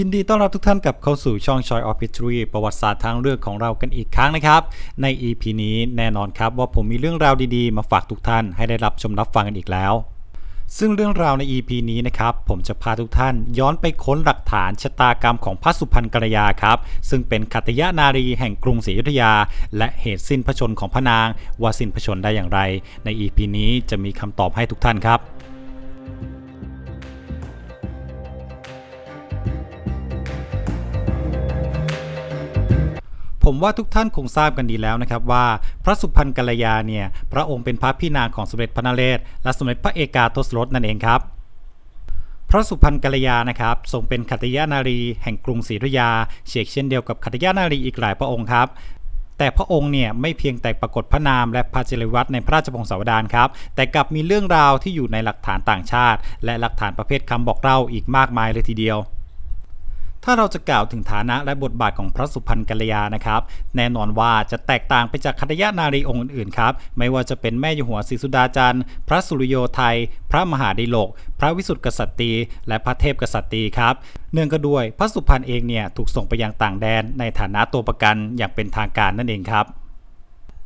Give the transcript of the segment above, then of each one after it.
ยินดีต้อนรับทุกท่านกับเข้าสู่ช่อง Choi of History ประวัติศาสตร์ทางเลือกของเรากันอีกครั้งนะครับ ใน EP นี้แน่นอนครับว่าผมมีเรื่องราวดีๆ มาฝากทุกท่านให้ได้รับชมรับฟังกันอีกแล้ว ซึ่งเรื่องราวใน EP นี้นะครับ ผมจะพาทุกท่านย้อนไปค้นหลักฐานชะตากรรมของพระสุพรรณกัลยาครับ ซึ่งเป็นขัตติยานารีแห่งกรุงศรีอยุธยา และเหตุสิ้นพระชนของพระนางว่าสิ้นพระชนได้อย่างไร ใน EP นี้จะมีคำตอบให้ทุกท่านครับ ผมว่าทุกท่านคงทราบกันดีแล้วนะครับว่า พระสุพรรณกัลยาเนี่ย พระองค์เป็นพระพี่นางของสมเด็จพระนเรศและสมเด็จพระเอกาทศรสนั่นเองครับพระสุพรรณกัลยานะครับทรงเป็นขัตยานารีแห่งกรุงศรีอยุธยาเชกเช่นเดียวกับขัตยานารีอีกหลายพระองค์ครับ แต่พระองค์เนี่ยไม่เพียงแต่ปรากฏพระนามและพระเจริญวัตรในพระราชพงศาวดารครับ แต่กลับมีเรื่องราวที่อยู่ในหลักฐานต่างชาติ และหลักฐานประเภทคำบอกเล่าอีกมากมายเลยทีเดียว ถ้าเราจะกล่าวถึงฐานะและบทบาทของพระสุพรรณกัลยานะครับ แน่นอนว่าจะแตกต่างไปจากคัตยานารีองค์อื่นๆครับ ไม่ว่าจะเป็นแม่ยหัวศรีสุดาจันทร์ พระสุริโยไทย พระมหาดิลก พระวิสุทธิกษัตรีและพระเทพกษัตรีครับ เนื่องก็ด้วยพระสุพรรณเองเนี่ยถูกส่งไปยังต่างแดนในฐานะตัวประกันอย่างเป็นทางการนั่นเองครับ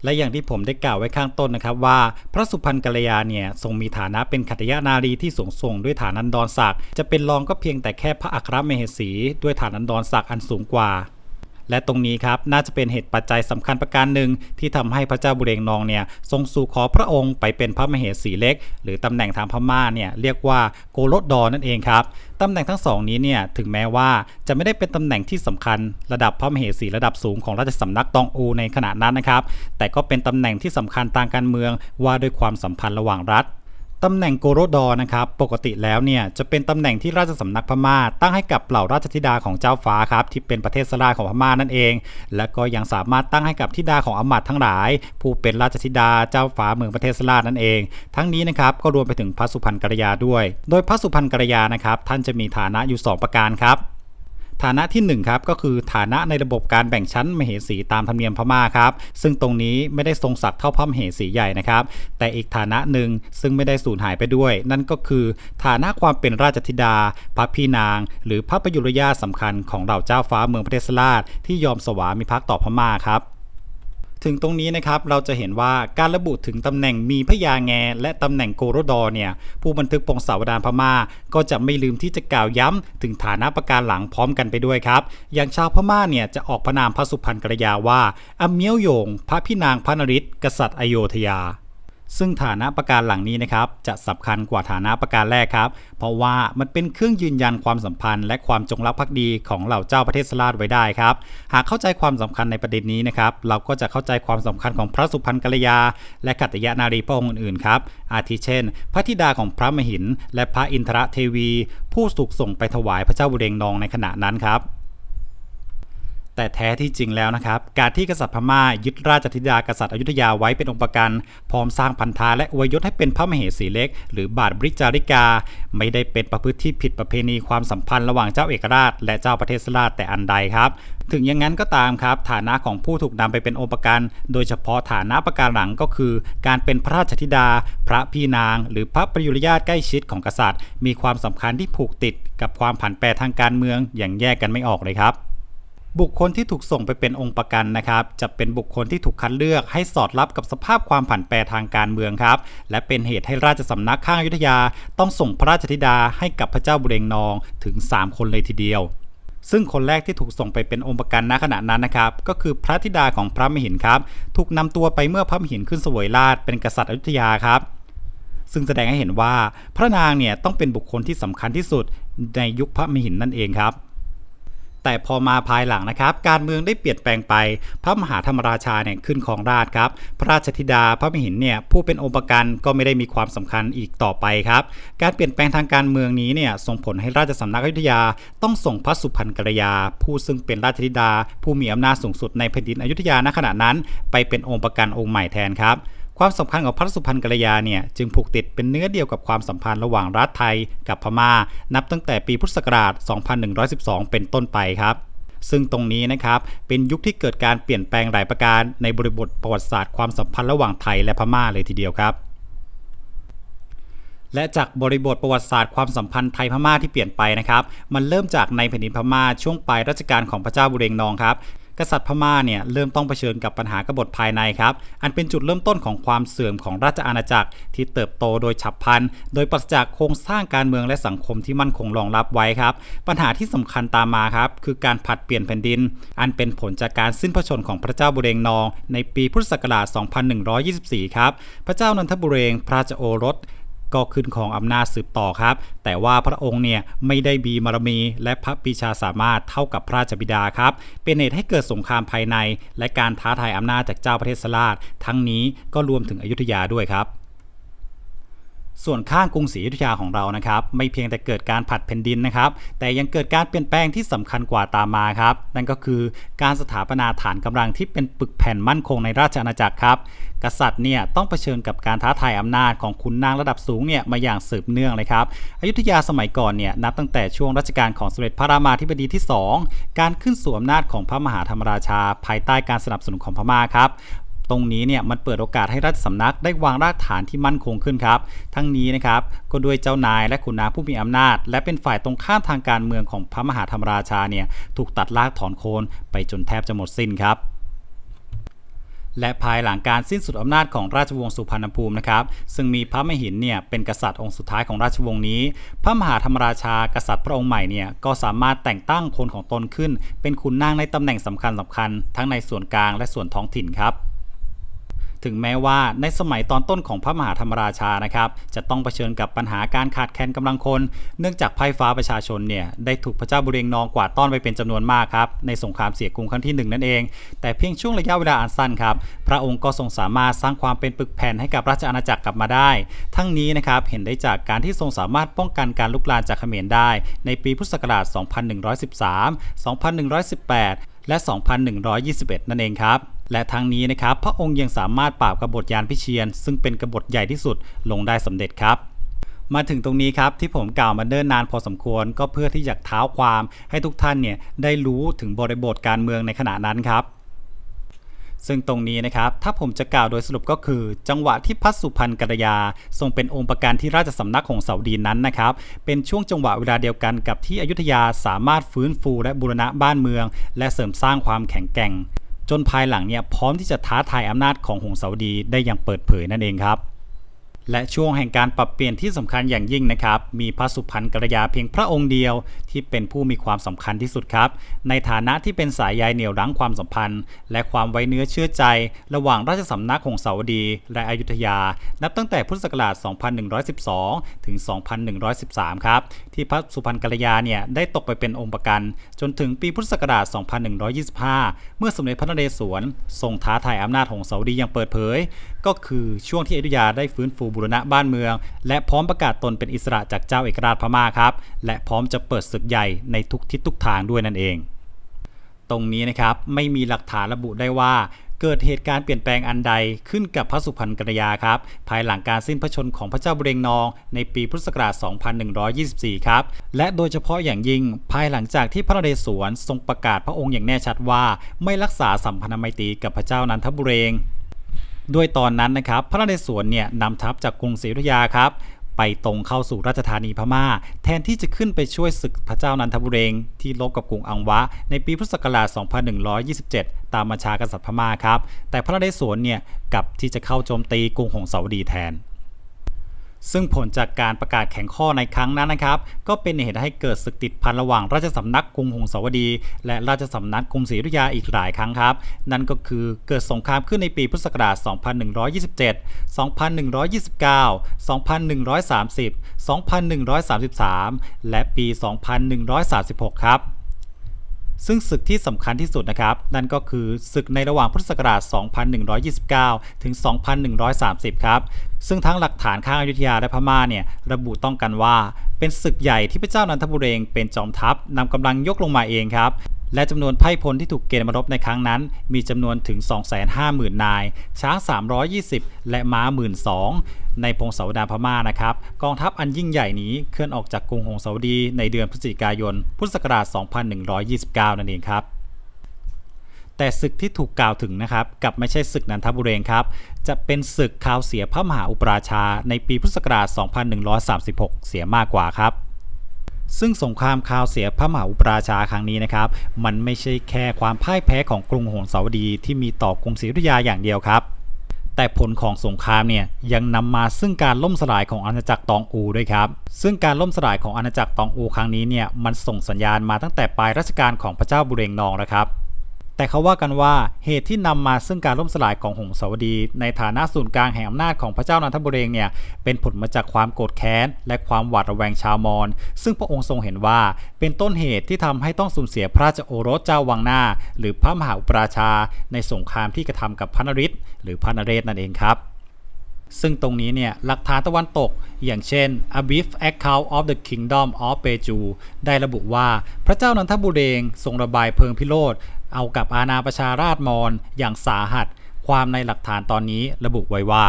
และอย่างที่ผมได้กล่าวไว้ข้างต้นนะครับว่า พระสุพรรณกัลยาเนี่ยทรงมีฐานะเป็นขัตยานารีที่สูงส่งด้วยฐานันดรศักดิ์จะเป็นรองก็เพียงแต่แค่พระอัครมเหสี ด้วยฐานันดรศักดิ์อันสูงกว่า และตรงนี้ครับน่าจะเป็นเหตุปัจจัยสำคัญประการหนึ่งที่ทำให้พระเจ้าบุเรงนองเนี่ยทรงสู่ขอพระองค์ไปเป็นพระมเหสีเล็ก หรือตำแหน่งทางพม่าเนี่ยเรียกว่าโกรดดอนั่นเองครับตำแหน่งทั้งสองนี้เนี่ยถึงแม้ว่าจะไม่ได้เป็นตำแหน่งที่สำคัญระดับพระมเหสีระดับสูงของราชสำนักตองอูในขณะนั้นนะครับ แต่ก็เป็นตำแหน่งที่สำคัญทางการเมืองว่าด้วยความสัมพันธ์ระหว่างรัฐ ตำแหน่งโกโรดอนะครับปกติแล้วเนี่ยจะเป็นตำแหน่งที่ราชสำนักพม่า ตั้งให้กับเหล่าราชธิดาของเจ้าฟ้าครับที่เป็นประเทศสลาของพม่านั่นเอง และก็ยังสามารถตั้งให้กับธิดาของอมาตย์ทั้งหลาย ผู้เป็นราชธิดาเจ้าฟ้าเมืองประเทศสลานั่นเอง ทั้งนี้นะครับก็รวมไปถึงพระสุพรรณกัลยาด้วย โดยพระสุพรรณกัลยานะครับท่านจะมีฐานะอยู่ 2 ประการครับ ฐานะที่ 1 ครับ ก็คือฐานะในระบบการแบ่งชั้นมเหสีตามธรรมเนียมพม่าครับ ซึ่งตรงนี้ไม่ได้ทรงศักดิ์เท่าพระมเหสีใหญ่นะครับ แต่อีกฐานะหนึ่งซึ่งไม่ได้สูญหายไปด้วย นั่นก็คือฐานะความเป็นราชธิดา พระพี่นาง หรือพระประยุรยาสำคัญของเหล่าเจ้าฟ้าเมืองประเทศสลาชที่ยอมสวามิภักดิ์ต่อพม่าครับ ถึงตรงนี้นะครับเราจะเห็นว่าการระบุถึงตำแหน่งมีพยาแง และตำแหน่งโกโรดอเนี่ยผู้บันทึกปงสาวดารพม่า ก็จะไม่ลืมที่จะกล่าวย้ำถึงฐานะประการหลังพร้อมกันไปด้วยครับ อย่างชาวพม่าเนี่ยจะออกพระนามพระสุพรรณกรยาว่าอเมียวโยง พระพี่นางพระนริศกษัตริย์อโยธยา ซึ่งฐานะประการหลังนี้นะครับจะสำคัญกว่าฐานะประการแรกครับ เพราะว่ามันเป็นเครื่องยืนยันความสัมพันธ์ และความจงรักภักดีของเหล่าเจ้าประเทศสลาดไว้ได้ครับ หากเข้าใจความสำคัญในประเด็นนี้นะครับเราก็จะเข้าใจความสำคัญของพระสุพรรณกัลยา และกัตยานารีพระองค์อื่นๆครับอาทิเช่น พระธิดาของพระมหิน และพระอินทรเทวี ผู้ถูกส่งไปถวายพระเจ้าบุเรงนองในขณะนั้นครับ แต่แท้ที่จริงแล้วนะครับ การที่กษัตริย์พม่ายึดราชธิดากษัตริย์อยุธยาไว้เป็นองค์ประกัน พร้อมสร้างพันธะและอวยยศให้เป็นพระมเหสีเล็ก หรือบาทบริจาริกา ไม่ได้เป็นประพฤติที่ผิดประเพณีความสัมพันธ์ระหว่างเจ้าเอกราช และเจ้าประเทศสลาดแต่อันใดครับถึงอย่างนั้นก็ตามครับ ฐานะของผู้ถูกนำไปเป็นองค์ประกัน โดยเฉพาะฐานะประการหลังก็คือ การเป็นพระราชธิดา พระพี่นาง หรือพระประยุรญาตใกล้ชิดของกษัตริย์ มีความสำคัญที่ผูกติดกับความผันแปรทางการเมืองอย่างแยกกันไม่ออกเลยครับ บุคคลที่ถูกส่งไปเป็นองค์ประกันนะครับ จะเป็นบุคคลที่ถูกคัดเลือกให้สอดรับกับสภาพความผันแปรทางการเมืองครับ และเป็นเหตุให้ราชสำนักข้างอยุธยา ต้องส่งพระราชธิดาให้กับพระเจ้าบุเรงนองถึง 3 คนเลยทีเดียว ซึ่งคนแรกที่ถูกส่งไปเป็นองค์ประกันณขณะนั้นนะครับ ก็คือพระธิดาของพระมหินครับ ถูกนำตัวไปเมื่อพระมหินขึ้นสวยราชเป็นกษัตริย์อยุธยาครับซึ่งแสดงให้เห็นว่าพระนางเนี่ยต้องเป็นบุคคลที่สำคัญที่สุดในยุคพระมหินนั่นเองครับ แต่พอมาภายหลังนะครับ การเมืองได้เปลี่ยนแปลงไป พระมหาธรรมราชาเนี่ยขึ้นของราชครับ พระราชธิดาพระมหินเนี่ยผู้เป็นองค์ประกันก็ไม่ได้มีความสำคัญอีกต่อไปครับ การเปลี่ยนแปลงทางการเมืองนี้เนี่ยส่งผลให้ราชสำนักอยุธยา ต้องส่งพระสุพรรณกัลยา ผู้ซึ่งเป็นราชธิดา ผู้มีอำนาจสูงสุดในแผ่นดินอยุธยาณขณะนั้น ไปเป็นองค์ประกันองค์ใหม่แทนครับ ความสัมพันธ์ของพระสุพรรณกัลยาเนี่ยจึงผูกติดเป็นเนื้อเดียวกับความสัมพันธ์ระหว่างรัฐไทยกับพม่า นับตั้งแต่ปีพุทธศักราช 2112 เป็นต้นไปครับ ซึ่งตรงนี้นะครับเป็นยุคที่เกิดการเปลี่ยนแปลงหลายประการในบริบทประวัติศาสตร์ความสัมพันธ์ระหว่างไทยและพม่าเลยทีเดียวครับและจากบริบทประวัติศาสตร์ความสัมพันธ์ไทยพม่าที่เปลี่ยนไปนะครับ มันเริ่มจากในแผ่นดินพม่าช่วงปลายรัชกาลของพระเจ้าบุเรงนองครับ กษัตริย์พม่าเนี่ยเริ่มต้องเผชิญกับปัญหากบฏภายในครับ อันเป็นจุดเริ่มต้นของความเสื่อมของราชอาณาจักรที่เติบโตโดยฉับพลัน โดยปราศจากโครงสร้างการเมืองและสังคมที่มั่นคงรองรับไว้ครับ ปัญหาที่สำคัญตามมาครับ คือการผัดเปลี่ยนแผ่นดิน อันเป็นผลจากการสิ้นพระชนของพระเจ้าบุเรงนอง ในปีพุทธศักราช 2124 ครับ พระเจ้านันทบุเรงพระราชโอรส ก็ขึ้นของอำนาจสืบต่อครับ แต่ว่าพระองค์เนี่ยไม่ได้บีมารมี และพระปีชาสามารถเท่ากับพระราชบิดาครับ เป็นเหตุให้เกิดสงครามภายใน และการท้าทายอำนาจจากเจ้าประเทศสลาดทั้งนี้ก็รวมถึงอยุธยาด้วยครับส่วนข้างกรุงศรีอยุธยาของเรานะครับ ไม่เพียงแต่เกิดการผัดแผ่นดินนะครับ แต่ยังเกิดการเปลี่ยนแปลงที่สำคัญกว่าตามมาครับ นั่นก็คือการสถาปนาฐานกำลังที่เป็นปึกแผ่นมั่นคงในราชอาณาจักรครับ กษัตริย์เนี่ยต้องเผชิญกับการท้าทายอำนาจของขุนนางระดับสูงเนี่ยมาอย่างสืบเนื่องเลยครับอยุธยาสมัยก่อนเนี่ยนับตั้งแต่ช่วงรัชกาลของสมเด็จพระรามาธิบดีที่ 2 การขึ้นสู่อำนาจของพระมหาธรรมราชา ภายใต้การสนับสนุนของพม่าครับตรงนี้เนี่ยมันเปิดโอกาสให้ราชสำนักได้วางรากฐานที่มั่นคงขึ้นครับ ทั้งนี้นะครับก็ด้วยเจ้านายและขุนนางผู้มีอำนาจ และเป็นฝ่ายตรงข้ามทางการเมืองของพระมหาธรรมราชาเนี่ยถูกตัดรากถอนโคนไปจนแทบจะหมดสิ้นครับ และภายหลังการสิ้นสุดอำนาจของราชวงศ์สุพรรณภูมินะครับ ซึ่งมีพระมหินเนี่ยเป็นกษัตริย์องค์สุดท้ายของราชวงศ์นี้ พระมหาธรรมราชากษัตริย์พระองค์ใหม่เนี่ยก็สามารถแต่งตั้งคนของตนขึ้น เป็นขุนนางในตำแหน่งสำคัญสำคัญทั้งในส่วนกลางและส่วนท้องถิ่นครับ ถึงแม้ว่าในสมัยตอนต้นของพระมหาธรรมราชานะครับ จะต้องเผชิญกับปัญหาการขาดแคลนกำลังคน เนื่องจากไพ่ฟ้าประชาชนเนี่ยได้ถูกพระเจ้าบุเรงนองกวาดต้อนไปเป็นจำนวนมากครับในสงครามเสียกรุงครั้งที่หนึ่งนั่นเอง แต่เพียงช่วงระยะเวลาอันสั้นครับพระองค์ก็ทรงสามารถสร้างความเป็นปึกแผ่นให้กับราชอาณาจักรกลับมาได้ ทั้งนี้นะครับเห็นได้จากการที่ทรงสามารถป้องกันการลุกลามจากเขมรได้ ในปีพุทธศักราช 2113 2118 และ 2121 นั่นเองครับ และทั้งนี้นะครับพระองค์ยังสามารถปราบกบฏยานพิเชียน ซึ่งเป็นกบฏใหญ่ที่สุดลงได้สำเร็จครับมาถึงตรงนี้ครับที่ผมกล่าวมาเนิ่นนานพอสมควรก็เพื่อที่อยากเท้าความให้ทุกท่านเนี่ยได้รู้ถึงบริบทการเมืองในขณะนั้นครับ ซึ่งตรงนี้นะครับถ้าผมจะกล่าวโดยสรุปก็คือ จังหวะที่พระสุพรรณกัลยา ทรงเป็นองค์ประกันที่ราชสำนักของเสาดีนนั้นนะครับเป็นช่วงจังหวะเวลาเดียวกันกับที่อยุธยาสามารถฟื้นฟูและบูรณะบ้านเมือง และเสริมสร้างความแข็งแกร่ง จนภายหลังเนี่ยพร้อมที่จะท้าทายอำนาจของหงสาวดีได้อย่างเปิดเผยนั่นเองครับ และช่วงแห่งการปรับเปลี่ยนที่สำคัญอย่างยิ่งนะครับ มีพระสุพรรณกัลยาเพียงพระองค์เดียวที่เป็นผู้มีความสำคัญที่สุดครับ ในฐานะที่เป็นสายใยเหนี่ยวรั้งความสัมพันธ์ และความไว้เนื้อเชื่อใจ ระหว่างราชสำนักของเสาวดี และอยุธยา นับตั้งแต่พุทธศักราช 2112 ถึง 2113 ครับ ที่พระสุพรรณกัลยาเนี่ยได้ตกไปเป็นองค์ประกัน จนถึงปีพุทธศักราช 2125 เมื่อสมเด็จพระนเรศวรทรงท้าทายอำนาจของเสาวดีอย่างเปิดเผย ก็คือช่วงที่อยุธยาได้ฟื้นฟูบูรณะบ้านเมือง และพร้อมประกาศตนเป็นอิสระจากเจ้าเอกราชพม่าครับ และพร้อมจะเปิดศึกใหญ่ในทุกทิศทุกทางด้วยนั่นเอง ตรงนี้นะครับไม่มีหลักฐานระบุได้ว่าเกิดเหตุการณ์เปลี่ยนแปลงอันใดขึ้นกับพระสุพรรณกัลยาครับ ภายหลังการสิ้นพระชนของพระเจ้าบุเรงนองในปีพุทธศักราช 2124 ครับ และโดยเฉพาะอย่างยิ่งภายหลังจากที่พระนเรศวรทรงประกาศพระองค์อย่างแน่ชัดว่า ไม่รักษาสัมพันธไมตรีกับพระเจ้านันทบุเรง ด้วยตอนนั้นนะครับ พระนเรศวรเนี่ยนำทัพจากกรุงศรีอยุธยาครับไปตรงเข้าสู่ราชธานีพม่า แทนที่จะขึ้นไปช่วยศึกพระเจ้านันทบุเรงที่ลบกับกรุงอังวะ ในปีพุทธศักราช 2127 ตามบัญชากษัตริย์พม่าครับ แต่พระนเรศวรเนี่ยกลับที่จะเข้าโจมตีกรุงหงสาวดีแทน ซึ่งผลจากการประกาศแข่งข้อในครั้งนั้นนะครับ ก็เป็นเหตุให้เกิดศึกติดพันระหว่างราชสำนักกรุงหงสาวดี และราชสำนักกรุงศรีอยุธยาอีกหลายครั้งครับ นั่นก็คือเกิดสงครามขึ้นในปีพุทธศักราช 2127 2129 2130 2133 และปี 2136 ครับ ซึ่งศึกที่สำคัญที่สุดนะครับ นั่นก็คือศึกในระหว่างพุทธศักราช 2129 ถึง 2130 ครับ ซึ่งทั้งหลักฐานข้างอยุธยาและพม่าเนี่ยระบุต้องกันว่า เป็นศึกใหญ่ที่พระเจ้านันทบุเรงเป็นจอมทัพนำกำลังยกลงมาเองครับ และจำนวนไพ่พลที่ถูกเกณฑ์มารบในครั้งนั้น มีจำนวนถึง 250,000 นาย ช้าง 320 และม้า 12,000 ในพงศาวดารพม่านะครับ กองทัพอันยิ่งใหญ่นี้เคลื่อนออกจากกรุงหงสาวดีในเดือนพฤศจิกายน พุทธศักราช 2129 นั่นเองครับแต่ศึกที่ถูกกล่าวถึงนะครับกับไม่ใช่ศึกนันทบุเรงครับ จะเป็นศึกข่าวเสียพระมหาอุปราชาในปีพุทธศักราช 2136 เสียมากกว่าครับ ซึ่งสงครามคาวเสียพระมหาอุปราชาครั้งนี้นะครับ มันไม่ใช่แค่ความพ่ายแพ้ของกรุงโหนสาวดีที่มีต่อกรุงศรีอยุธยาอย่างเดียวครับ แต่ผลของสงครามเนี่ยยังนำมาซึ่งการล่มสลายของอาณาจักรตองอูด้วยครับ ซึ่งการล่มสลายของอาณาจักรตองอูครั้งนี้เนี่ยมันส่งสัญญาณมาตั้งแต่ปลายรัชกาลของพระเจ้าบุเรงนองนะครับ แต่เขาว่ากันว่าเหตุที่นำมาซึ่งการล่มสลายของหงสาวดี ในฐานะศูนย์กลางแห่งอำนาจของพระเจ้านันทบุเรงเนี่ยเป็นผลมาจากความโกรธแค้น และความหวาดระแวงชาวมอญซึ่งพระองค์ทรงเห็นว่าเป็นต้นเหตุที่ทำให้ต้องสูญเสียพระราชโอรสเจ้าวังหน้า หรือพระมหาอุปราชา ในสงครามที่กระทำกับพระนริศหรือพระนเรศนั่นเองครับซึ่งตรงนี้เนี่ยหลักฐานตะวันตก อย่างเช่น A Brief Account of the Kingdom of Peju ได้ระบุว่าพระเจ้านันทบุเรงทรงระบายเพลิงพิโรธ เอากับอาณาประชาราชมอญอย่างสาหัส ความในหลักฐานตอนนี้ระบุไว้ว่า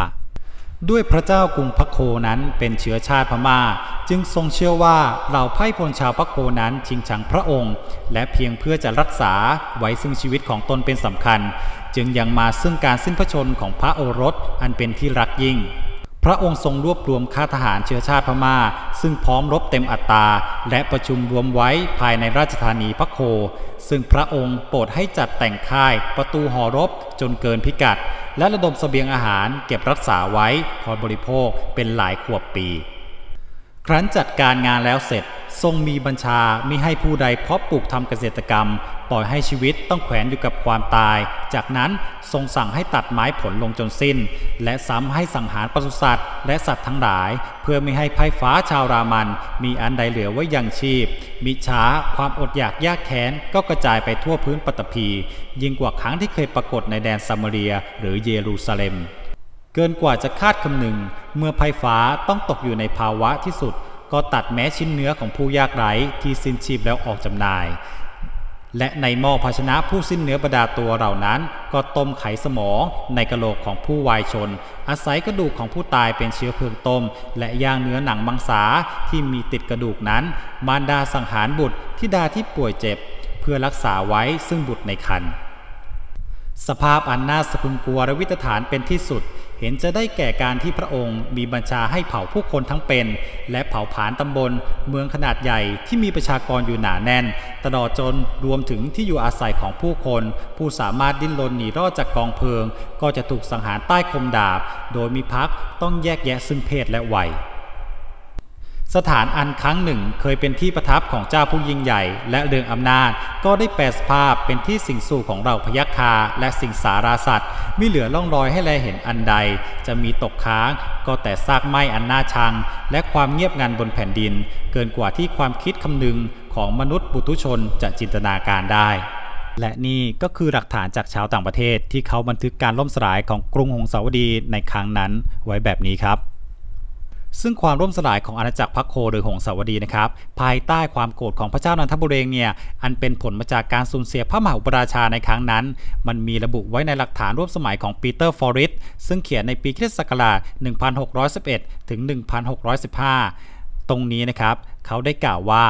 ด้วยพระเจ้ากรุงพระโคนั้นเป็นเชื้อชาติพม่า จึงทรงเชื่อว่าเราไพร่พลชาวพระโคนั้นชิงชังพระองค์ และเพียงเพื่อจะรักษาไว้ซึ่งชีวิตของตนเป็นสำคัญ จึงยังมาซึ่งการสิ้นพระชนของพระโอรสอันเป็นที่รักยิ่ง พระองค์ทรงรวบรวมข้าทหารเชื้อชาติพม่า ซึ่งพร้อมรบเต็มอัตรา และประชุมรวมไว้ภายในราชธานีพระโค ซึ่งพระองค์โปรดให้จัดแต่งค่ายประตูหอรบจนเกินพิกัด และระดมเสบียงอาหารเก็บรักษาไว้พอบริโภคเป็นหลายขวบปี ครั้นจัดการงานแล้วเสร็จ ทรงมีบัญชามิให้ผู้ใดเพาะปลูกทำเกษตรกรรม ปล่อยให้ชีวิตต้องแขวนอยู่กับความตาย จากนั้นทรงสั่งให้ตัดไม้ผลลงจนสิ้น และซ้ำให้สังหารปศุสัตว์ และสัตว์ทั้งหลาย เพื่อไม่ให้ไพ่ฟ้าชาวรามัน มีอันใดเหลือไว้ยังชีพ มิช้าความอดอยากยากแค้นก็กระจายไปทั่วพื้นปัตภียิ่งกว่าครั้งที่เคยปรากฏในแดนซามาเรีย หรือเยรูซาเล็ม เกินกว่าจะคาดคำนึง เมื่อภัยฟ้าต้องตกอยู่ในภาวะที่สุด ก็ตัดแม้ชิ้นเนื้อของผู้ยากไร้ที่สิ้นชีพแล้วออกจำหน่าย และในหม้อภาชนะผู้สิ้นเนื้อประดาตัวเหล่านั้น ก็ต้มไขสมองในกระโหลกของผู้วายชน อาศัยกระดูกของผู้ตายเป็นเชื้อเพลิงต้ม และย่างเนื้อหนังมังสาที่มีติดกระดูกนั้น มารดาสังหารบุตรที่ดาที่ป่วยเจ็บ เพื่อรักษาไว้ซึ่งบุตรในครรภ์สภาพอันน่าสะพรึงกลัวและวิตฐานเป็นที่สุด เห็นจะได้แก่การที่พระองค์มีบัญชาให้เผาผู้คนทั้งเป็น และเผาผลาญตำบล เมืองขนาดใหญ่ที่มีประชากรอยู่หนาแน่น ตลอดจนรวมถึงที่อยู่อาศัยของผู้คน ผู้สามารถดิ้นรนหนีรอดจากกองเพลิง ก็จะถูกสังหารใต้คมดาบ โดยมีพักต้องแยกแยะซึ่งเพศและวัย สถานอันครั้งหนึ่งเคยเป็นที่ประทับของเจ้าผู้ยิ่งใหญ่ และเรืองอำนาจ ก็ได้แปลสภาพเป็นที่สิงสู่ของเราพยัคฆาและสิงสาราสัตว์มิเหลือร่องรอยให้แลเห็นอันใด จะมีตกค้างก็แต่ซากไหม้อันน่าชัง และความเงียบงันบนแผ่นดิน เกินกว่าที่ความคิดคำนึงของมนุษย์ปุถุชนจะจินตนาการได้และนี่ก็คือหลักฐานจากชาวต่างประเทศที่เขาบันทึกการล่มสลายของกรุงหงสาวดีในครั้งนั้นไว้แบบนี้ครับ ซึ่งความร่วมสลายของอาณาจักรพระโคโดยหงสาวดีนะครับ ภายใต้ความโกรธของพระเจ้านันทบุเรงเนี่ย อันเป็นผลมาจากการสูญเสียพระมหาอุปราชาในครั้งนั้น มันมีระบุไว้ในหลักฐานร่วมสมัยของปีเตอร์ฟอริสซึ่งเขียนในปีคริสต์ศักราช 1611 ถึง 1615 ตรงนี้นะครับ เขาได้กล่าวว่า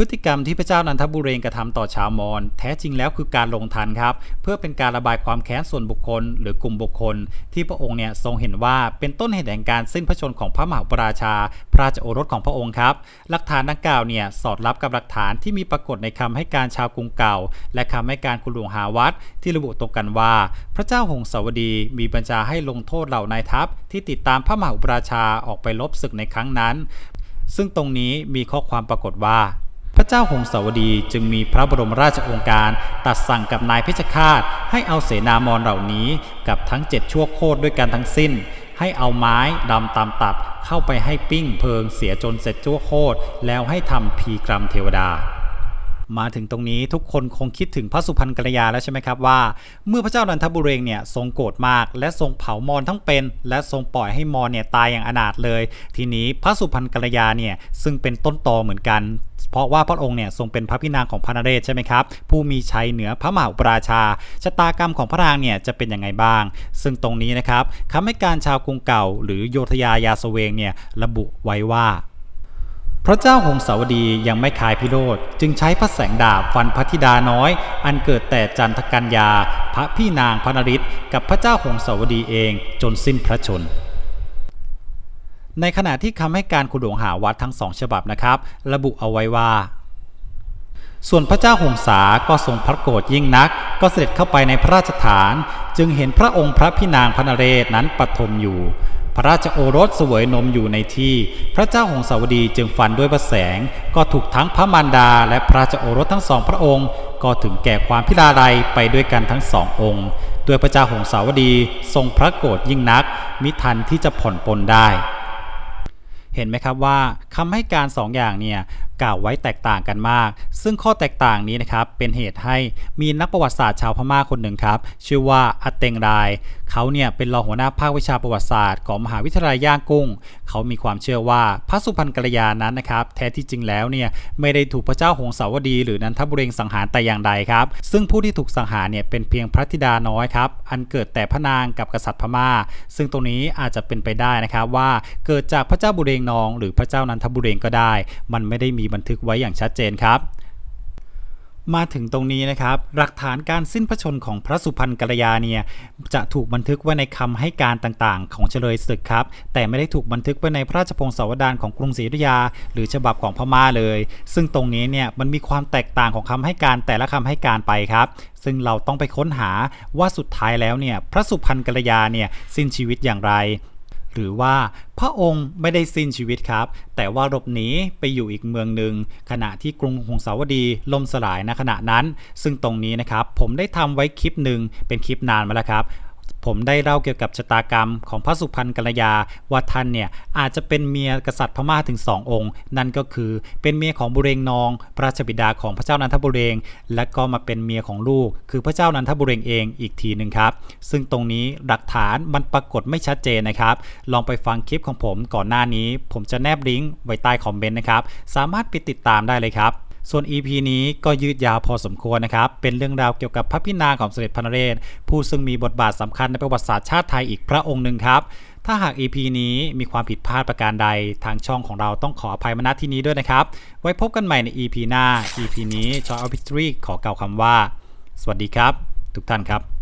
พฤติกรรมที่พระเจ้านันทบุเรงกระทำต่อชาวมอญแท้จริงแล้วคือการลงทันครับ เพื่อเป็นการระบายความแค้นส่วนบุคคล หรือกลุ่มบุคคล ที่พระองค์เนี่ยทรงเห็นว่าเป็นต้นเหตุแห่งการสิ้นพระชนของพระมหาอุปราชา พระราชโอรสของพระองค์ครับ หลักฐานดังกล่าวเนี่ยสอดรับกับหลักฐานที่มีปรากฏในคำให้การชาวกรุงเก่า และคำให้การคุณหลวงหาวัดที่ระบุตรงกันว่า พระเจ้าหงสาวดีมีบัญชาให้ลงโทษเหล่านายทัพ ที่ติดตามพระมหาอุปราชาออกไปลบศึกในครั้งนั้น ซึ่งตรงนี้มีข้อความปรากฏว่า พระเจ้าหงสาวดีจึงมีพระบรมราชโองการตัดสั่งกับนายเพชฌฆาตให้เอาเสนามอนเหล่านี้กับทั้งเจ็ดชั่วโคตรด้วยกันทั้งสิ้น ให้เอาไม้ดำตามตัดเข้าไปให้ปิ้งเพลิงเสียจนเสร็จชั่วโคตรแล้วให้ทำพีกรรมเทวดา มาถึงตรงนี้ทุกคนคงคิดถึงพระสุพรรณกัลยาแล้วใช่ไหมครับว่า เมื่อพระเจ้านันทบุเรงเนี่ยทรงโกรธมาก และทรงเผามอญทั้งเป็น และทรงปล่อยให้มอญเนี่ยตายอย่างอนาถเลย ทีนี้พระสุพรรณกัลยาเนี่ยซึ่งเป็นต้นตอเหมือนกันเพราะว่าพระองค์เนี่ยทรงเป็นพระพินางของพระนเรศใช่ไหมครับ ผู้มีชัยเหนือพระมหาอุปราชาชะตากรรมของพระนางเนี่ยจะเป็นยังไงบ้าง ซึ่งตรงนี้นะครับคำให้การชาวกรุงเก่า หรือโยธยายาสเวงเนี่ยระบุไว้ว่า พระเจ้าหงสาวดียังไม่คายพิโรธจึงใช้พระแสงดาบฟันพระธิดาน้อย อันเกิดแต่จันทกัญญา พระพี่นางพระนริศกับพระเจ้าหงสาวดีเองจนสิ้นพระชน ในขณะที่คำให้การคุณหลวงหาวัดทั้งสองฉบับนะครับ ระบุเอาไว้ว่า ส่วนพระเจ้าหงสาก็ทรงพระโกรธยิ่งนัก ก็เสด็จเข้าไปในพระราชฐาน จึงเห็นพระองค์พระพี่นางพระนเรศนั้นปฐมอยู่ พระราชโอรสเสวยนมอยู่ในที่ พระเจ้าหงสาวดีจึงฟันด้วยพระแสง ก็ถูกทั้งพระมารดา และพระราชโอรสทั้งสองพระองค์ ก็ถึงแก่ความพิราลัยไปด้วยกันทั้งสององค์ ด้วยพระเจ้าหงสาวดีทรงพระโกรธยิ่งนัก มิทันที่จะผ่อนปลนได้เห็นไหมครับว่าคำให้การสองอย่างเนี่ย กล่าวไว้แตกต่างกันมาก ซึ่งข้อแตกต่างนี้นะครับเป็นเหตุให้มีนักประวัติศาสตร์ชาวพม่าคนหนึ่งครับชื่อว่าอาเตงราย เขาเนี่ยเป็นรองหัวหน้าภาควิชาประวัติศาสตร์ของมหาวิทยาลัยย่างกุ้ง เขามีความเชื่อว่าพระสุพรรณกัลยานั้นนะครับแท้ที่จริงแล้วเนี่ยไม่ได้ถูกพระเจ้าหงสาวดี หรือนันทบุเรงสังหารแต่อย่างใดครับ ซึ่งผู้ที่ถูกสังหารเนี่ยเป็นเพียงพระธิดาน้อยครับอันเกิดแต่พระนางกับกษัตริย์พม่า ซึ่งตรงนี้อาจจะเป็นไปได้นะครับว่าเกิดจากพระเจ้าบุเรงนอง หรือพระเจ้านันทบุเรงก็ได้ มันไม่ได้มีบันทึกไว้อย่างชัดเจนครับ มาถึงตรงนี้นะครับ หลักฐานการสิ้นพระชนของพระสุพรรณกัลยาเนี่ยจะถูกบันทึกไว้ในคำให้การต่างๆ ของเฉลยศึกครับ แต่ไม่ได้ถูกบันทึกไว้ในพระราชพงศาวดารของกรุงศรีอยุธยา หรือฉบับของพม่าเลย ซึ่งตรงนี้เนี่ยมันมีความแตกต่างของคำให้การแต่ละคำให้การไปครับซึ่งเราต้องไปค้นหาว่าสุดท้ายแล้วเนี่ยพระสุพรรณกัลยาเนี่ยสิ้นชีวิตอย่างไร หรือว่าพระองค์ไม่ได้สิ้นชีวิตครับ แต่ว่าหลบหนีไปอยู่อีกเมืองหนึ่งขณะที่กรุงหงสาวดีล่มสลายในขณะนั้น ซึ่งตรงนี้นะครับผมได้ทำไว้คลิปหนึ่งเป็นคลิปนานมาแล้วครับ ผมได้เล่าเกี่ยวกับชะตากรรมของพระสุพรรณกัลยาว่าท่านเนี่ยอาจจะเป็นเมียกษัตริย์พม่าถึง 2 องค์ นั่นก็คือเป็นเมียของบุเรงนอง พระราชบิดาของพระเจ้านันทบุเรง และก็มาเป็นเมียของลูก คือพระเจ้านันทบุเรงเองอีกทีหนึ่งครับ ซึ่งตรงนี้หลักฐานมันปรากฏไม่ชัดเจนนะครับ ลองไปฟังคลิปของผมก่อนหน้านี้ ผมจะแนบลิงก์ไว้ใต้คอมเมนต์นะครับ สามารถไปติดตามได้เลยครับ ส่วน EP นี้ก็ยืดยาวพอสมควรนะครับ เป็นเรื่องราวเกี่ยวกับพระพินางของเสด็จพระนเรศผู้ซึ่งมีบทบาทสำคัญในประวัติศาสตร์ชาติไทยอีกพระองค์หนึ่งครับ ถ้าหาก EP นี้มีความผิดพลาดประการใดทางช่องของเราต้องขออภัยมาณที่นี้ด้วยนะครับ ไว้พบกันใหม่ใน EP หน้า EP นี้ชอยออฟฟิศรีขอกล่าวคำว่า สวัสดีครับ ทุกท่านครับ